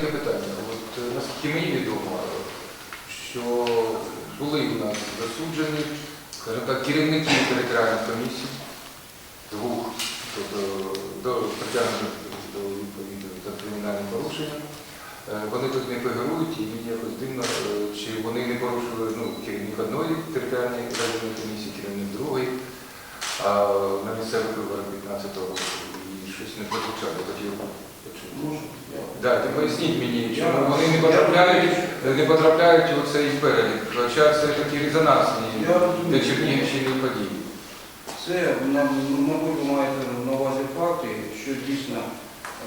Таке питання. От, е, наскільки мені відомо, що були у нас засуджені, скажімо так, керівники територіальних комісій, двох, тобто до відповідно за кримінальним порушенням. Е, Вони тут не фігурують і мені якось дивно, е, чи вони не порушили ну, керівник одної територіальної комісії, керівник другої, а на місцевих виборах 15 року щось не прозвучало. Хотів, Можу? Я- Дайте, поясніть мені, чому вони не потрапляють, не потрапляють у цей перелік. Хоча це такі резонансні для Чернігівщини події. Це, мабуть, ви маєте на увазі факти, що дійсно е,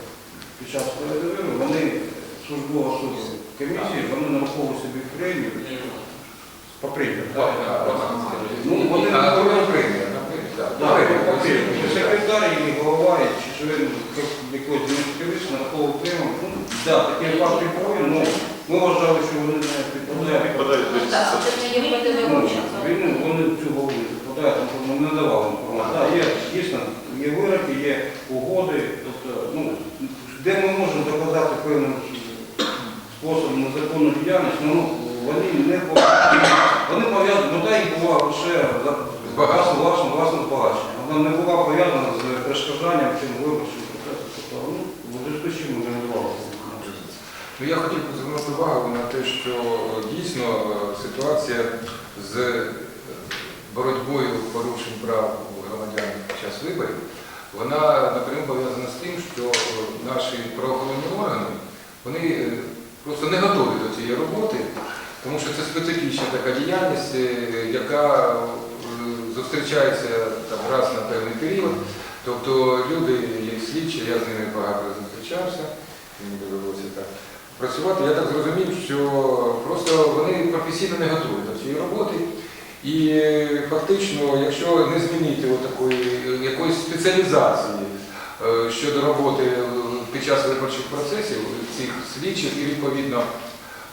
під час переговору вони службова особа комісії, вони нараховують собі премію по премію. Ну, вони а не не на премію, Секретар і голова, чи член якогось комісії нараховують премію. Ну, так, такі факти були, але ми вважали, що вони не підпадають. Підпадають Ну, Ну. Він, вони цю голову не підпадають, тому ми не давали інформацію. Є, дійсно, є вироки, є угоди, тобто, ну, де ми можемо доказати певним способом незаконну діяльність, ну, вони не пов'язані. Вони пов'язані, мета їх була лише за власне, власне, власне. Вона не була пов'язана з перешкоджанням цим виборчим процесом. Тобто, ну, в зв'язку з чим. Ну, я хотів би звернути увагу на те, що е, дійсно е, ситуація з е, боротьбою порушень прав громадян під час виборів, вона напряму пов'язана з тим, що наші правоохоронні органи вони просто не готові до цієї роботи, тому що це специфічна така діяльність, яка зустрічається там, раз на певний період. Тобто люди, як слідчі, я з ними багато зустрічався, мені довелося так працювати. Я так зрозумів, що просто вони професійно не готові до цієї роботи. І фактично, якщо не змінити такої якоїсь спеціалізації е, щодо роботи е, під час виборчих процесів цих слідчих і відповідно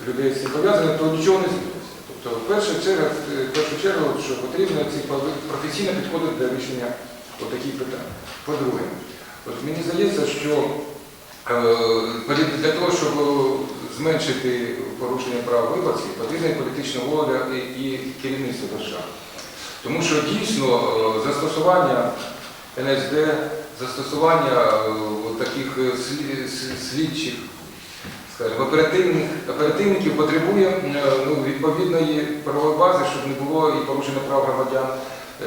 людей з цим пов'язаних, то нічого не зміниться. Тобто, в першу чергу, в першу чергу, що потрібно ці професійно підходити до рішення таких питань. По-друге, от мені здається, що Е, Для того, щоб зменшити порушення прав виборців, потрібна політична воля і- керівництво держави. Тому що дійсно е, застосування НСД, застосування е, таких е, слідчих, скажімо, оперативних, оперативників потребує е, ну, відповідної правової бази, щоб не було і порушення прав громадян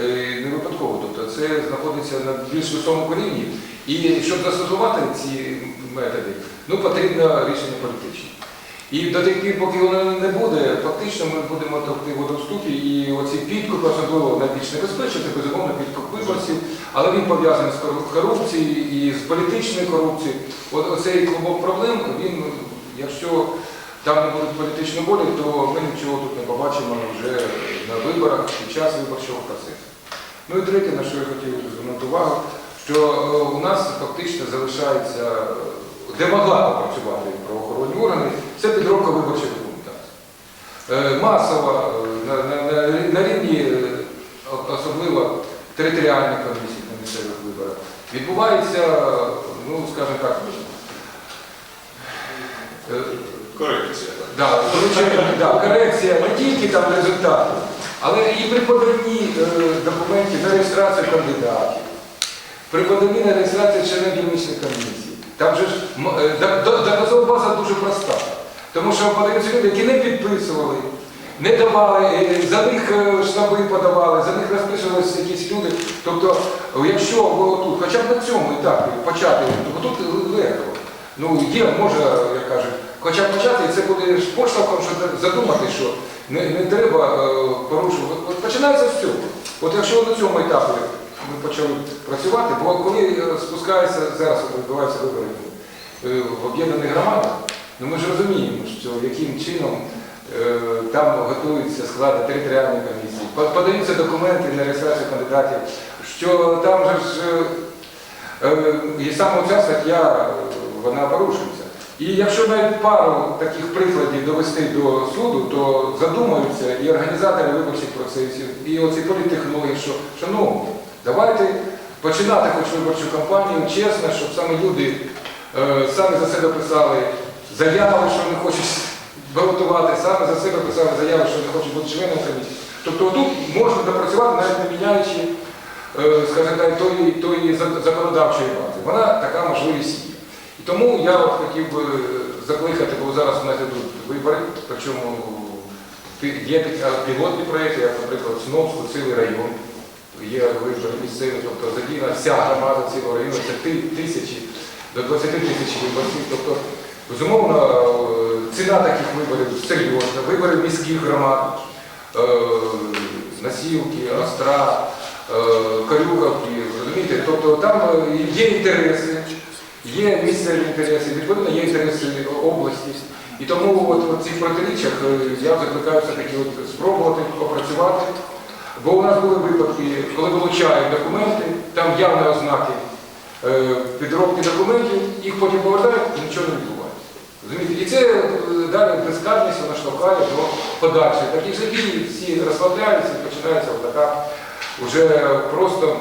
е, не випадково. Тобто це знаходиться на більш високому рівні. І щоб застосувати ці методи, ну потрібно рішення політичне. І до тих пір, поки воно не буде, фактично ми будемо товкти воду в ступі, і оці підкуп, особливо найбільш небезпечний, це безумовно підкуп виборців, але він пов'язаний з корупцією і з політичною корупцією. От оцей клубок проблем, він, якщо там не буде політичної волі, то ми нічого тут не побачимо вже на виборах під час виборчого процесу. Ну і третє, на що я хотів звернути увагу, що е, у нас фактично залишається, е, де могла попрацювати правоохоронні органи, це підробка виборчих документацій. Масово е, на, на, на, на рівні особливо територіальних комісій на місцевих виборах відбувається, ну скажімо так, Корекція. Да, да, корекція не тільки там результату, але і при поданні е, документів на реєстрацію кандидатів, при поданні на реєстрацію членів дільничних комісій. Там же ж е, до- до- доказова база дуже проста. Тому що подаються люди, які не підписували, не давали, е, за них е, штаби подавали, за них розписувалися якісь люди. Тобто, е, якщо ви отут, хоча б на цьому етапі почати, то тут легко. Ну, є, може, як кажуть, хоча почати, і це буде поштовхом, щоб задумати, що не, не треба е, порушувати. От починається з цього. От якщо на цьому етапі ми почали працювати, бо коли е, спускається, зараз відбуваються вибори е, в об'єднаних громадах, ну ми ж розуміємо, що яким чином е, там готуються склади територіальної комісії, подаються документи на реєстрацію кандидатів, що там же ж е, е, і саме ця стаття вона порушується. І якщо навіть пару таких прикладів довести до суду, то задумаються і організатори виборчих процесів, і оці політтехнологи, що, шановні, давайте починати хоч виборчу кампанію чесно, щоб саме люди е, самі за себе писали заяви, що не хочуть балотувати, саме за себе писали заяви, що не хочуть бути членом комісії. Тобто тут можна допрацювати, навіть не міняючи, е, скажімо так, тої, тої законодавчої бази. Вона така можливість є. Тому я от хотів би закликати, бо зараз у нас йдуть вибори, причому є пілотні проєкти, як, наприклад, Сновську, цілий район. Є вибори місцеві, тобто задіяна вся громада цілого району, це тисячі до 20 тисяч виборців. Тобто, безумовно, е, ціна таких виборів серйозна. Вибори міських громад, е, Насілки, Остра, е, розумієте? Тобто там є інтереси, є місцеві інтереси, відповідно є інтереси області. І тому от, от в цих протиріччях е, я закликаю все-таки спробувати попрацювати. Бо у нас були випадки, коли вилучають документи, там явні ознаки е, підробки документів, їх потім повертають і нічого не відбувається. Розумієте? І це е, далі безкарність вона штовхає до подальших. Такі шляхи всі розслабляються і починається така вже просто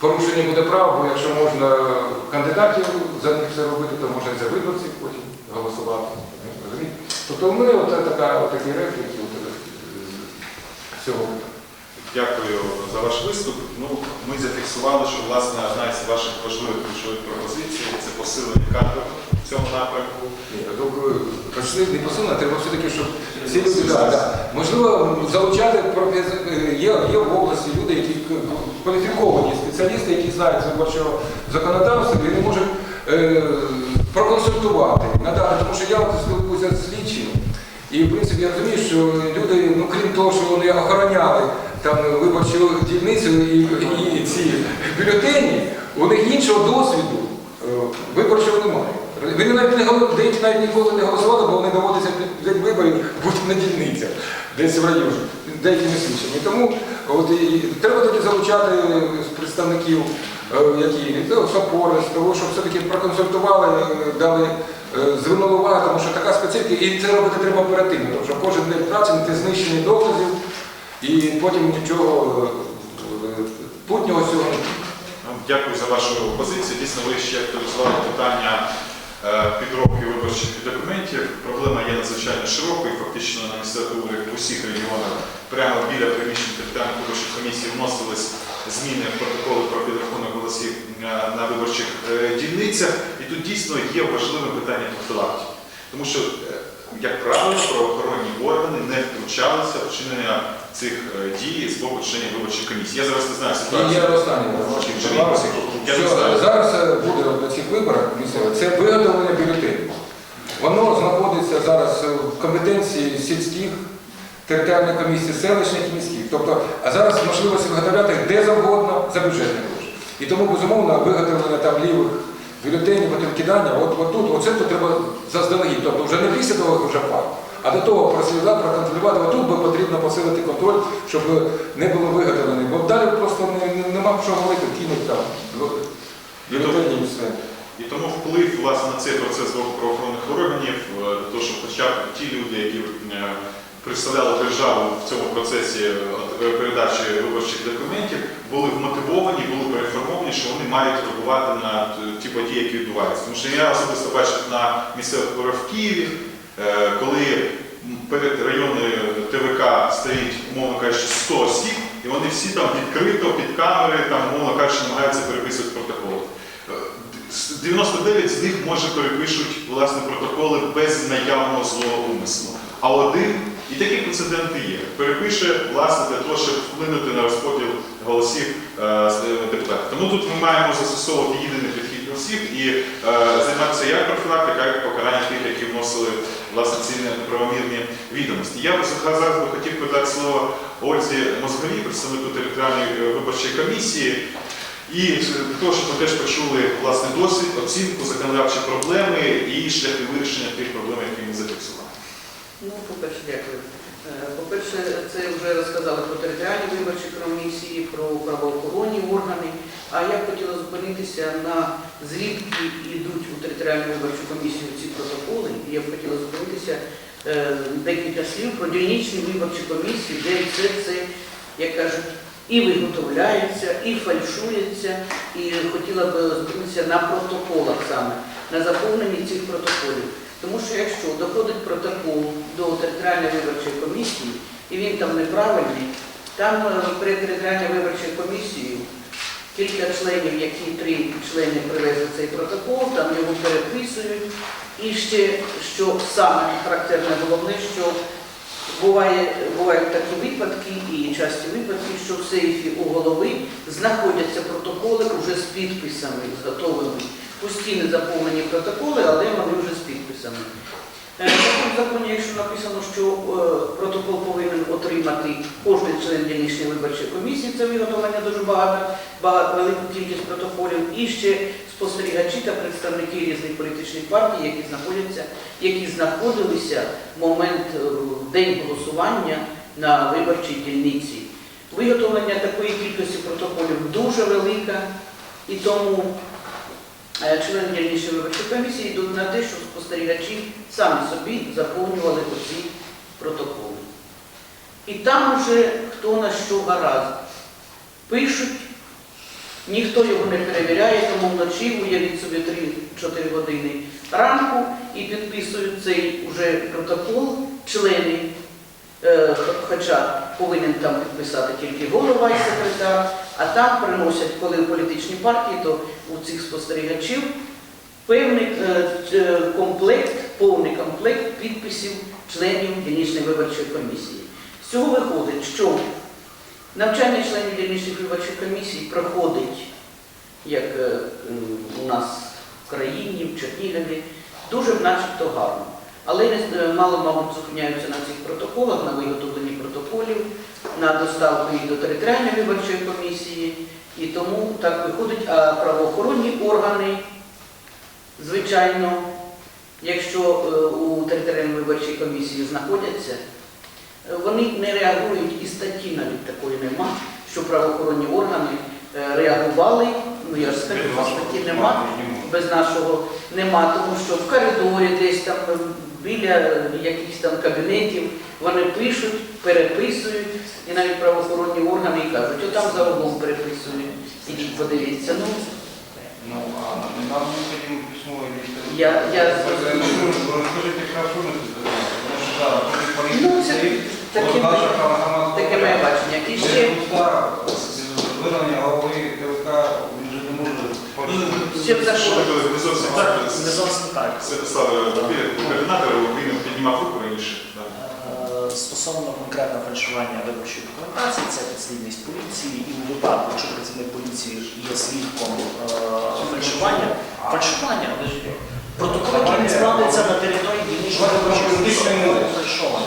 порушення буде прав, бо якщо можна кандидатів за них все робити, то можна і за виборців потім голосувати. Тобто ми от така, от такі репліки з цього. Дякую за ваш виступ. Ну, ми зафіксували, що власне одна із ваших важливих ключових пропозицій це посилення кадрів в цьому напрямку. Не посилено, треба все-таки, щоб всі люди да, да. можливо залучати є, є в області люди, які кваліфіковані спеціалісти, які знають виборчого законодавства, і не можуть е, проконсультувати, надати, тому що я спілкуюся з слідчими. І в принципі я розумію, що люди, ну крім того, що вони охороняли там виборчу дільницю і, і ці бюлетені, у них іншого досвіду е, виборчого немає. Вони навіть не голо- деякі навіть ніколи не голосували, бо вони доводиться під день виборів бути на дільницях, десь в районі, деякими слідчими. Тому от, і, треба тоді залучати представників, е, які з того, щоб все-таки проконсультували, е, дали е, звернули увагу, тому що така специфіка, і це робити треба оперативно, тому що кожен день праці це знищення доказів, і потім нічого е, путнього цього не. Ну, Дякую за вашу позицію. Дійсно, ви ще актуалізували питання е, підробки виборчих документів. Проблема є надзвичайно широкою. Фактично на виборах в усіх регіонах прямо біля приміщень територіальних виборчих комісій вносились зміни в протоколи про підрахунок голосів е, на виборчих е, дільницях. І тут дійсно є важливе питання профілактики. Тому що, е, як правило, правоохоронні органи не втручалися в вчинення цих е, дій з боку членів виборчих комісій. Я зараз не знаю ситуацію. я що знаю. зараз е, буде на цих виборах місцевих, це виготовлення бюлетенів. Воно знаходиться зараз е, в компетенції сільських територіальних комісій, селищних і міських. Тобто, а зараз можливість виготовляти де завгодно за бюджетні гроші. І тому, безумовно, виготовлення там лівих бюлетенів, потім кидання, от, от тут, оце тут треба заздалегідь. Тобто вже не після того вже факт. А до того прослідати, проконтролювати, отут би потрібно посилити контроль, щоб не було виготовлено. Бо далі просто не, не- нема що говорити, кинуть там бюлетені і все. І тому вплив власне на цей процес боку правоохоронних органів, е, того, щоб хоча б ті люди, які е, представляли державу в цьому процесі е, передачі виборчих документів, були вмотивовані, були переформовані, що вони мають реагувати на ті події, які відбуваються. Тому що я особисто бачив на місцевих виборах в Києві, е, коли перед районною ТВК стоїть, умовно кажучи, 100 осіб, і вони всі там відкрито під камери, там, умовно кажучи, намагаються переписувати протоколи. Е, 99 з них може перепишуть власне протоколи без наявного злого умислу. А один, і такі прецеденти є, перепише власне для того, щоб вплинути на розподіл голосів е, депутатів. Тому тут ми маємо застосовувати єдиний підхід всіх і е, займатися як профілактика, як покарання тих, які вносили власне ці неправомірні відомості. Я зараз би хотів передати слово Ользі Мозговій, представнику територіальної е, виборчої комісії. І того, щоб ми теж почули власне досвід, оцінку, законодавчі проблеми і шляхи вирішення тих проблем, які ми зафіксували. Ну, по-перше, дякую. Е, По-перше, це вже розказали про територіальні виборчі комісії, про правоохоронні органи. А я б хотіла зупинитися на звідки йдуть у територіальну виборчу комісію ці протоколи. І я б хотіла зупинитися е, декілька слів про дільничні виборчі комісії, де це, це, як кажуть, і виготовляється, і фальшується, і хотіла б зупинитися на протоколах саме. на заповненні цих протоколів. Тому що якщо доходить протокол до територіальної виборчої комісії, і він там неправильний, там е, при територіальній виборчій комісії кілька членів, які три члени привезли цей протокол, там його переписують. І ще, що саме характерне головне, що буває, бувають такі випадки і часті випадки, що в сейфі у голови знаходяться протоколи вже з підписами, з готовими. Пусті не заповнені протоколи, але вони вже з підписами. Е, В законі, якщо написано, що е, протокол повинен отримати кожен член дільничної виборчої комісії, це виготовлення дуже багато, багато велику кількість протоколів, і ще спостерігачі та представники різних політичних партій, які знаходяться, які знаходилися в момент е, в день голосування на виборчій дільниці. Виготовлення такої кількості протоколів дуже велика, і тому е, члени дільничної виборчої комісії йдуть на те, щоб спостерігачі самі собі заповнювали оці протоколи. І там уже хто на що гаразд. Пишуть, ніхто його не перевіряє, тому вночі уявіть собі 3-4 години ранку і підписують цей уже протокол члени, хоча повинен там підписати тільки голова і секретар, а там приносять, коли в політичній партії, то у цих спостерігачів певний е, е, комплект, повний комплект підписів членів дільничної виборчої комісії. З цього виходить, що навчання членів дільничних виборчих комісій проходить, як е, у нас в країні, в Чернігові, дуже начебто гарно. Але е, мало, зупиняються на цих протоколах, на виготовленні протоколів, на доставку їх до територіальної виборчої комісії. І тому так виходить, а правоохоронні органи, звичайно, якщо е, у територіальній виборчій комісії знаходяться, вони не реагують і статті навіть такої нема, що правоохоронні органи е, реагували. Ну я ж скажу, статті нема, без нашого нема, тому що в коридорі десь там біля якихось там кабінетів вони пишуть, переписують, і навіть правоохоронні органи і кажуть, отам за углом переписують. Ідіть подивіться. Ну, Ну, а нам необходимо письмо или Я- я- Расскажите, хорошо мы это сделаем, потому что, да, будет Ну, це стоит, таке моє- таке моє бачення. І ще Визнання голови ТВК, Що не зовсім так. Не зовсім так. Він піднімав руку раніше. Е, Стосовно конкретного фальшування виборчої документації, це підслідність поліції, і у випадку, якщо працівник поліції є свідком фальшування, фальшування, фальшування, протокол, який не складається на території.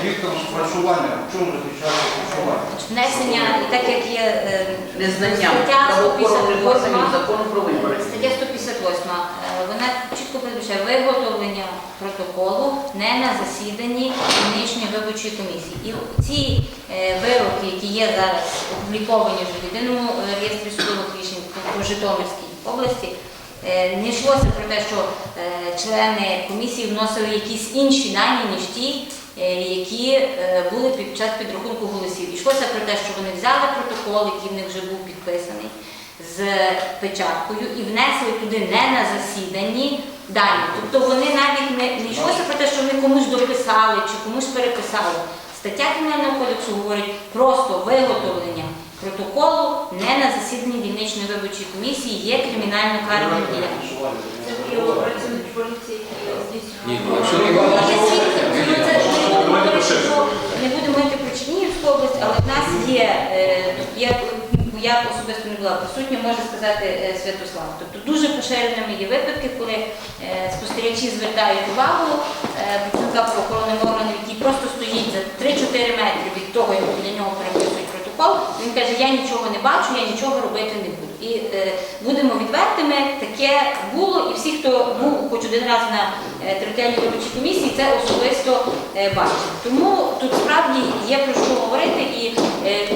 Звідком фальшування, в чому заключається фальшування? Внесення, так як є е, незнання стаття правоохоронних 158, закону про вибори. стаття 158, е, вона чітко передбачає виготовлення протоколу не на засіданні дільничної виборчої комісії. І ці е, вироки, які є зараз опубліковані вже в єдиному реєстрі судових рішень по- Житомирській області, не йшлося про те, що е, члени комісії вносили якісь інші дані, ніж ті, е, які е, були під час підрахунку голосів. Йшлося про те, що вони взяли протокол, який в них вже був підписаний з печаткою і внесли туди не на засіданні дані. Тобто вони навіть не, не йшлося про те, що вони комусь дописали чи комусь переписали. Стаття Кримінального кодексу говорить просто виготовлення протоколу не на засіданні дільничної виборчої комісії є кримінально карним діянням. Це поліції, не є будемо говорити про Чернігівську область, але в нас є, е, я, я особисто не була присутня, може сказати е, Святослав. Тобто дуже поширеними є випадки, коли е, спостерігачі звертають увагу працівника правоохоронних органів, який просто стоїть за 3-4 метри від того, як для нього переписують протокол. Він каже, я нічого не бачу, я нічого робити не буду. І е, будемо відвертими, таке було, і всі, хто був хоч один раз на е, територіальній виборчій комісії, це особисто е, бачив. Тому тут справді є про що говорити, і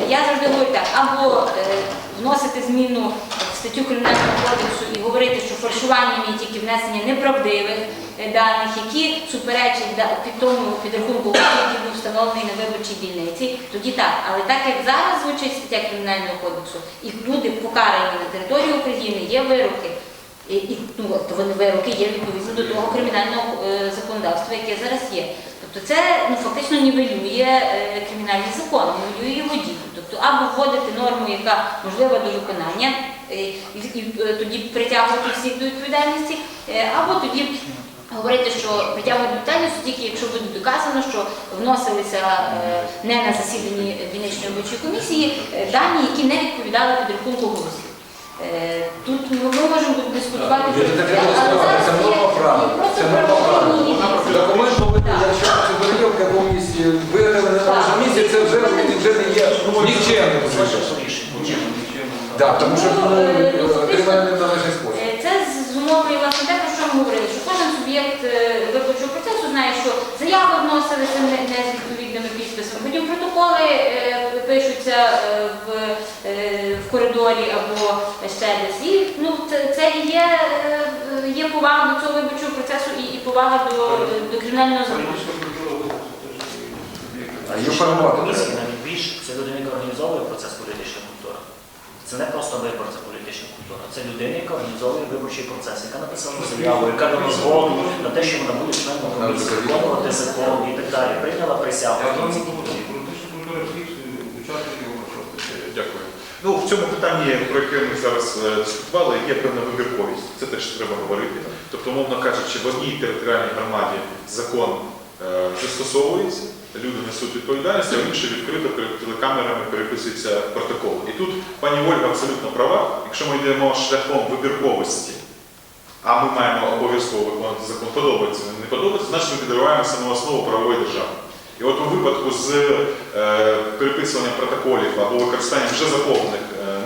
я завжди говорю так, або е, вносити зміну в статтю Кримінального кодексу і говорити, що фальшуванням є тільки внесення неправдивих е, даних, які суперечать під тому підрахунку, який був встановлений на виборчій дільниці, тоді так. Але так як зараз звучить стаття Кримінального кодексу, і люди покарані на території України, є вироки І, і ну, вони вироки є відповідно до того кримінального е, законодавства, яке зараз є. Тобто це ну, фактично нівелює е, кримінальний закон, нівелює його дію. Тобто або вводити норму, яка можлива до виконання, е, і, і, е, тоді притягувати всіх до відповідальності, або тоді говорити, що притягувати до відповідальності тільки якщо буде доказано, що вносилися не на засіданні дільничної виборчої комісії дані, які не відповідали підрахунку голосів. Е, Тут ми можемо дискутувати. Але зараз це є- просто Це норма виготовлена на місці, це вже, вже не є. Залишилося рішення. Тому що Ну, е, ну, отримає неналежний спосіб. Е, Це зумовлює власне те, про що ми говорили, що кожен суб'єкт е, виборчого процесу знає, що заяви вносилися не, не з відповідними підписами, потім протоколи е, пишуться е, в, е, в коридорі або ще десь. І ну, це, це є, е, є повага до цього виборчого процесу і, і повага до, до кримінального закону. А її формувати Комісії треба. навіть більше. Це людина, яка організовує процес політичної культури. Це не просто виборця політична культура, це людина, яка організовує виборчий процес, яка написала заяву, яка дала згоду на те, що вона буде членом комісії, виконувати закон і так далі. Прийняла присягу. Я в думаю, кінці що кінців. політична культура всіх учасників виборчого процесу. Дякую. Ну, в цьому питанні, про яке ми зараз е, дискутували, є певна вибірковість. Це теж треба говорити. Тобто, мовно кажучи, в одній територіальній громаді закон е, застосовується, люди несуть відповідальність, а в іншій відкрито перед телекамерами переписуються протоколи. І тут пані Ольга абсолютно права. Якщо ми йдемо шляхом вибірковості, а ми маємо обов'язково виконувати закон, подобається, не подобається, значить ми підриваємо саму основу правової держави. І от у випадку з е, переписуванням протоколів або використанням вже заповнених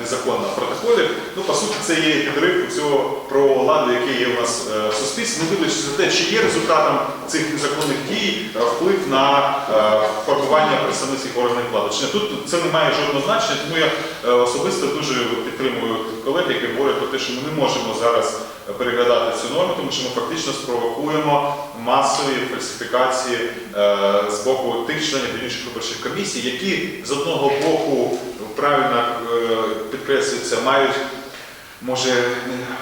незаконно протоколів, ну по суті це є підрив цього правового ладу, який є у нас е, в суспільстві, не дивлячись на те, чи є результатом цих незаконних дій е, вплив на е, формування представницьких органів влади. Чи тут це не має жодного значення, тому я особисто дуже підтримую колег, які говорять про те, що ми не можемо зараз переглядати цю норму, тому що ми фактично спровокуємо масові фальсифікації з боку тих членів інших виборчих комісій, які з одного боку правильно е, підкреслюється, мають може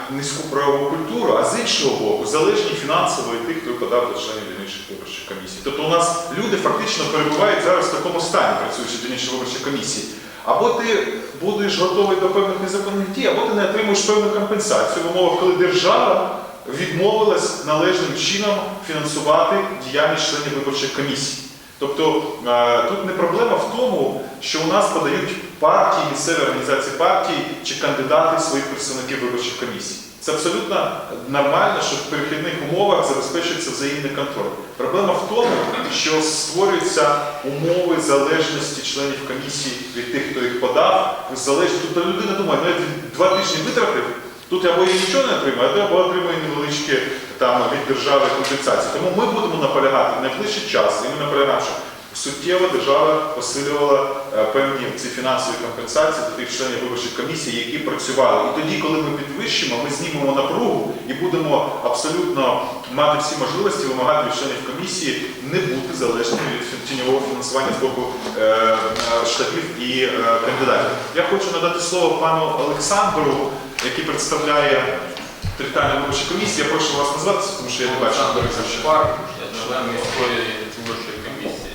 низьку правову культуру, а з іншого боку залежні фінансово від тих, хто подав до членів дільничних виборчих комісій. Тобто у нас люди фактично перебувають зараз в такому стані, працюючи в дільничій виборчій комісії. Або ти будеш готовий до певних незаконних дій, або ти не отримуєш певну компенсацію в умовах, коли держава відмовилась належним чином фінансувати діяльність членів виборчих комісій. Тобто е, тут не проблема в тому, що у нас подають партії, місцеві організації партій чи кандидати своїх представників виборчих комісій. Це абсолютно нормально, що в перехідних умовах забезпечується взаємний контроль. Проблема в тому, що створюються умови залежності членів комісії від тих, хто їх подав. Залежність. Тобто людина думає, ну я два тижні витратив, тут або я нічого не отримаю, або отримую невеличкі там від держави компенсації. Тому ми будемо наполягати в найближчий час, і ми наполягаємо, що суттєво держава посилювала е, певні ці фінансові компенсації до тих членів виборчих комісій, які працювали. І тоді, коли ми підвищимо, ми знімемо напругу і будемо абсолютно мати всі можливості вимагати від членів комісії не бути залежними від тіньового фінансування з боку е, е, штабів і кандидатів. Я хочу надати слово пану Олександру, який представляє територіальну виборчу комісію. Я прошу вас назватися, тому що я не бачу. Олександр Кашпар, член міської виборчої комісії.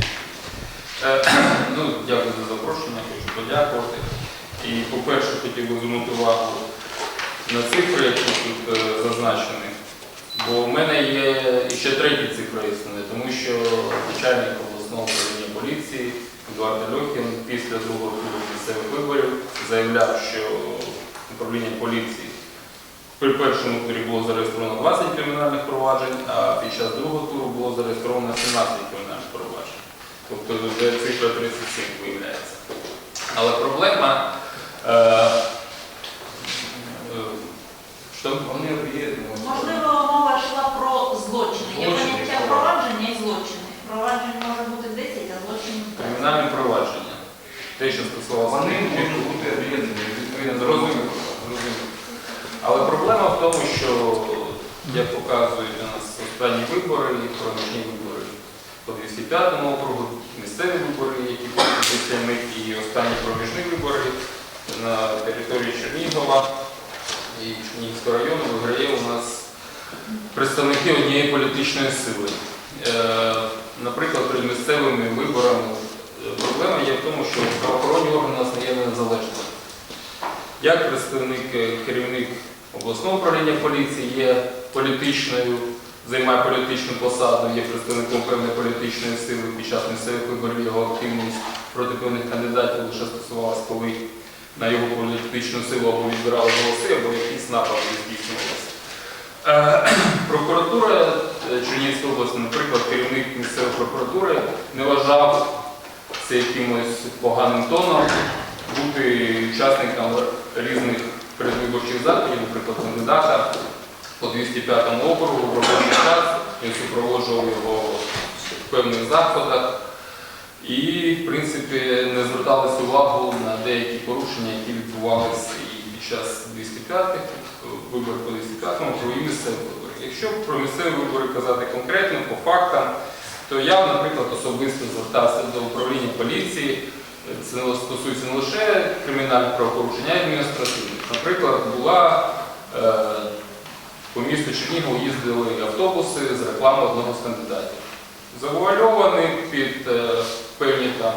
Ну, дякую за запрошення, хочу подякувати. І, по-перше, хотів би звернути увагу на цифри, які тут е, зазначені. Бо в мене є ще треті цифри існує, тому що начальник обласного управління поліції Едуард Альохін після другого туру місцевих виборів заявляв, що управління поліції при першому турі було зареєстровано 20 кримінальних проваджень, а під час другого туру було зареєстровано 17 кримінальних проваджень. Тобто вже цифра 37 виявляється. Але проблема. Е, е, що Вони об'єднують. Можливо, мова йшла про злочини. Є поняття провадження і злочини. Проваджень може бути 10, а злочинів 5. кримінальні провадження. Те, що стосувалося. Вони можуть бути об'єднані. відповідно зрозуміло. Але проблема в тому, що, як показують у нас останні вибори, проміжні вибори по 205 округу, місцеві вибори, які мить, і останні проміжні вибори на території Чернігова, і Чернігівського району виграє у нас представники однієї політичної сили. Е, Наприклад, перед місцевими виборами е, проблема є в тому, що правоохоронні органи у нас не є незалежними. Як представник, е, керівник обласного управління поліції є політичною, займає політичну посаду, є представником певної політичної сили під час місцевих виборів його активність проти певних кандидатів лише стосувалась, коли на його політичну силу або відбирали голоси, або якісь напади здійснювалися. Е, Прокуратура е, Чернігівської області, наприклад, керівник місцевої прокуратури не вважав це якимось поганим тоном бути учасником різних передвиборчих заходів, наприклад, кандидата по 205 округу в робочий час, він супроводжував його в певних заходах. І, в принципі, не зверталися увагу на деякі порушення, які відбувалися і під час 205 виборів по 205-му, про місцеві вибори. Якщо про місцеві вибори казати конкретно, по фактам, то я, наприклад, особисто звертався до управління поліції. Це стосується не лише кримінальних правопорушень, а й адміністративних. Наприклад, була е, по місту Чернігов їздили автобуси з реклами одного з кандидатів. Завуальований під е, певні там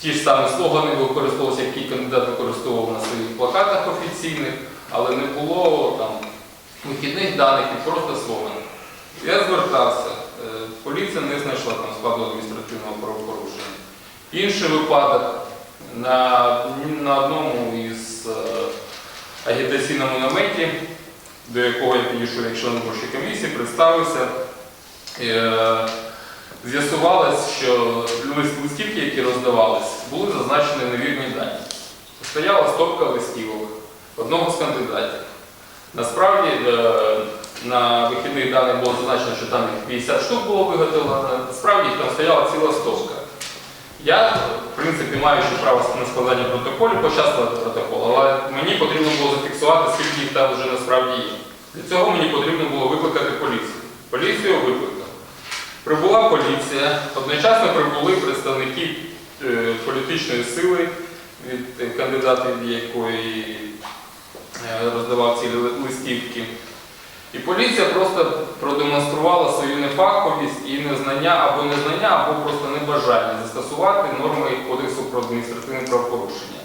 ті ж самі слогани використовувалися, які кандидат використовував на своїх плакатах офіційних, але не було там вихідних даних і просто слогани. Я звертався, е, поліція не знайшла там складу адміністративного правопорушення. Інший випадок на, на одному із е, агітаційному наметі, до якого я підійшов як член виборчої комісії, представився. Е, З'ясувалось, що листівки, які роздавались, були зазначені невірні дані. Стояла стопка листівок одного з кандидатів. Насправді е, на вихідних даних було зазначено, що там їх 50 штук було виготовлено, насправді там стояла ціла стопка. Я, в принципі, маючи право на складання протоколів, почав протокол, але мені потрібно було зафіксувати, скільки їх там вже насправді є. Для цього мені потрібно було викликати поліцію. Поліцію викликав. Прибула поліція, одночасно прибули представники е, політичної сили від е, кандидата, від якої е, роздавав ці листівки. І поліція просто продемонструвала свою нефаховість і незнання або незнання, або просто небажання застосувати норми Кодексу про адміністративне правопорушення.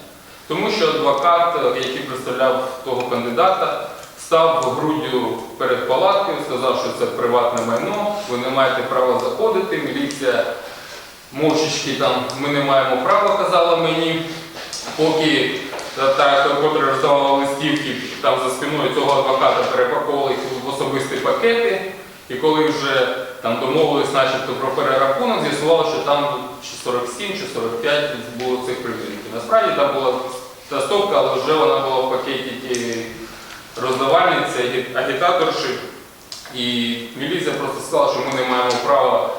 Тому що адвокат, який представляв того кандидата, став груддю перед палаткою, сказав, що це приватне майно, ви не маєте права заходити, міліція мовчечки там, ми не маємо права, казала мені, поки та, роздавала листівки, там за спиною цього адвоката перепаковували їх в особисті пакети, і коли вже там домовились начебто про перерахунок, з'ясувало, що там чи 47, чи 45 було цих примірників. Насправді там була та стопка, але вже вона була в пакеті тієї роздавальниці, агі- агітаторші. І міліція просто сказала, що ми не маємо права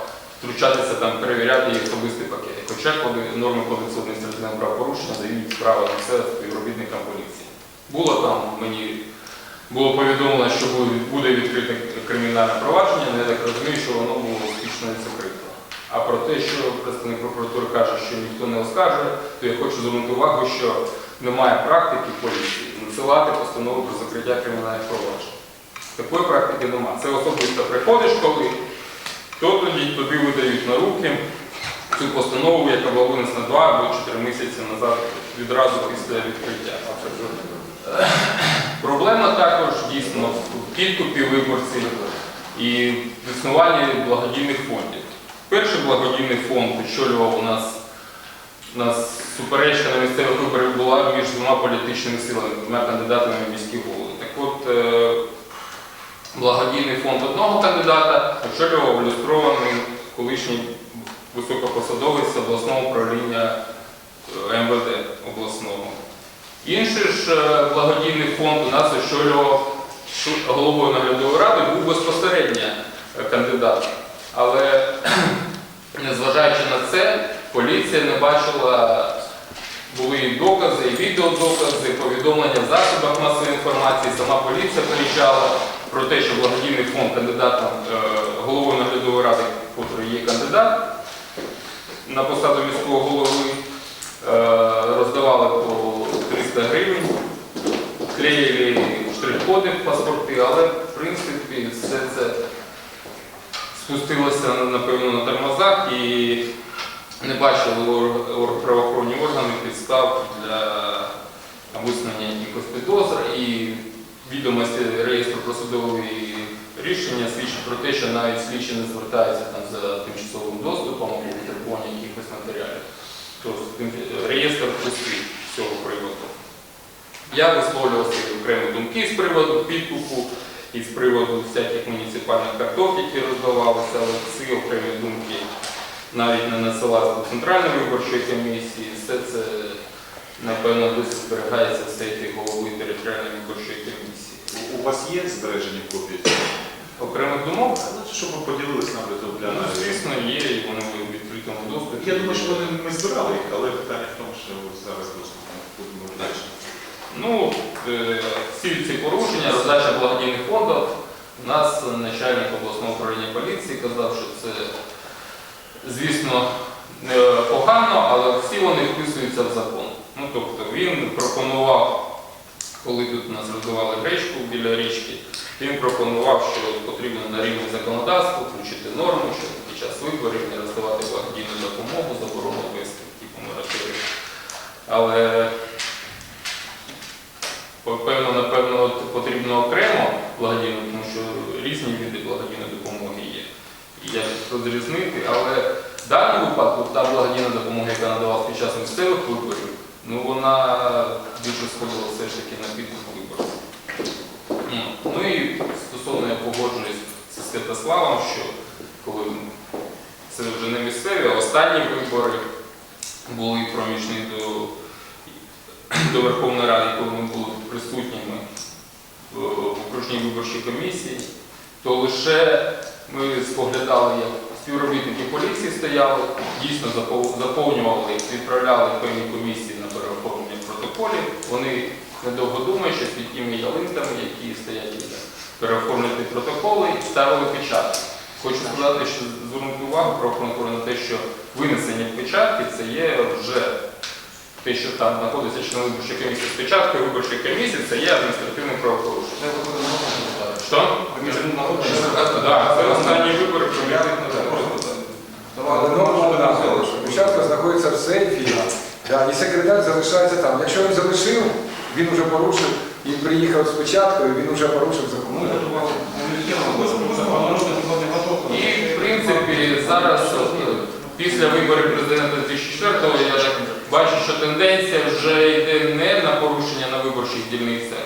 втручатися там, перевіряти їх особисті пакети. Хоча коли норми кодексу адміністративного правопорушення дають право на це співробітникам поліції. Було там мені було повідомлено, що буде, відкрите кримінальне провадження, але я так розумію, що воно було успішно закрито. А про те, що представник прокуратури каже, що ніхто не оскаржує, то я хочу звернути увагу, що немає практики поліції надсилати постанови про закриття кримінальних проваджень. Такої практики немає. Це особисто приходиш, коли то тоді тобі видають на руки цю постанову, яка була винесена 2 або 4 місяці назад відразу після відкриття. Проблема також дійсно в підкупі виборців і в існуванні благодійних фондів. Перший благодійний фонд очолював у нас, нас суперечка на місцевих виборах була між двома політичними силами, двома кандидатами в міські голови. Так от, е, благодійний фонд одного кандидата очолював ілюстрований колишній високопосадовець обласного управління е, МВД обласного. Інший ж е, благодійний фонд у нас очолював головою наглядової ради, був безпосередньо е, кандидат. Але незважаючи на це, поліція не бачила, були і докази, і відеодокази, повідомлення в засобах масової інформації, сама поліція приїжджала про те, що благодійний фонд кандидатом е, головою наглядової ради, котрий є кандидат на посаду міського голови, е, роздавали по 300 гривень. Клеїли штрих-коди в паспорти, але в принципі все це спустилося напевно на тормозах не бачили ор- ор- правоохоронні органи підстав для висунення якихось підозр і відомості реєстру судові рішення свідчать про те, що навіть слідчі не звертаються там за тимчасовим доступом або витребування якихось матеріалів. Тобто реєстр пустий з цього приводу. Я висловлював свої окремі думки з приводу підкупу і з приводу всяких муніципальних карток, які роздавалися, але ці окремі думки навіть не насилалися до Центральної виборчої комісії. Все це, напевно, досі зберігається в сейфі голови територіальної виборчої комісії. У- вас є збережені копії? Окремих думок, Ну, Щоб ви поділились нам для ну, звісно, є, і вони в відкритому доступі. Я думаю, що вони ми збирали їх, але питання в тому, що зараз доступно будемо далі. Ну, е, всі ці порушення, роздача благодійних фондів, у нас начальник обласного управління поліції казав, що це, звісно, не погано, але всі вони вписуються в закон. Ну, тобто він пропонував, коли тут нас роздавали гречку біля річки, він пропонував, що потрібно на рівні законодавства включити норму, що під час виборів не роздавати благодійну допомогу, заборону вести, типу мораторію. Але Певно, напевно, потрібно окремо благодійну, тому що різні види благодійної допомоги є. Як розрізнити, але в даному випадку та благодійна допомога, яка надавалася під час місцевих виборів, ну вона більше сходила все ж таки на підкуп виборців. Ну, Ну і стосовно я погоджуюсь з Святославом, що коли це вже не місцеві, а останні вибори були проміжні до до Верховної Ради, коли ми були присутніми в окружній виборчій комісії, то лише ми споглядали, як співробітники поліції стояли, дійсно запов- заповнювали, відправляли певні комісії на переоформлення протоколів. Вони, недовго думаючи, під тими ялинками, які стоять переоформлювати протоколи, ставили печатки. Хочу сказати, що звернути увагу правоохоронного на те, що винесення печатки це є вже те, що там знаходиться член виборчої комісії з печаткою виборчої комісії, це є адміністративним правопорушенням. Що? Так, це останні вибори норма одна, що знаходиться в сейфі, да, і секретар залишається там. Якщо він залишив, він вже порушив, і приїхав з печаткою, він вже порушив закон. І, в принципі, зараз, після виборів президента 2004-го, я так бачу, що тенденція вже йде не на порушення на виборчих дільницях,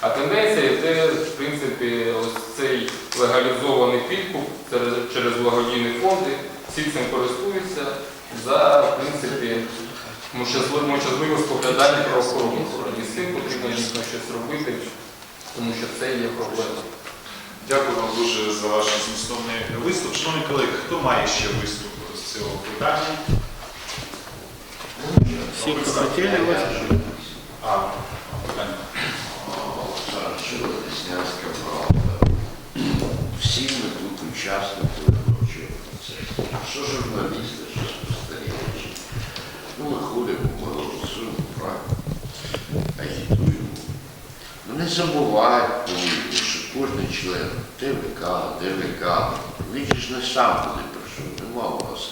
а тенденція йде, в принципі, ось цей легалізований підкуп через, через благодійні фонди. Всі цим користуються за, в принципі, мовчазливе споглядання правоохоронних органів. З цим потрібно дійсно щось робити, тому що це є проблема. Дякую вам дуже за ваш змістовний виступ. Шановні колеги, хто має ще виступ з цього питання? Всі хотіли А, питання. Деснянська правда. Всі ми тут учасники виборчого процесу. Що журналісти, що спостерігачі. Ну, ми ходимо, ми голосуємо правильно, агітуємо. Ну не забувають повинні, що кожен член ТВК, ДВК, він ж не сам буде прийшов, нема у вас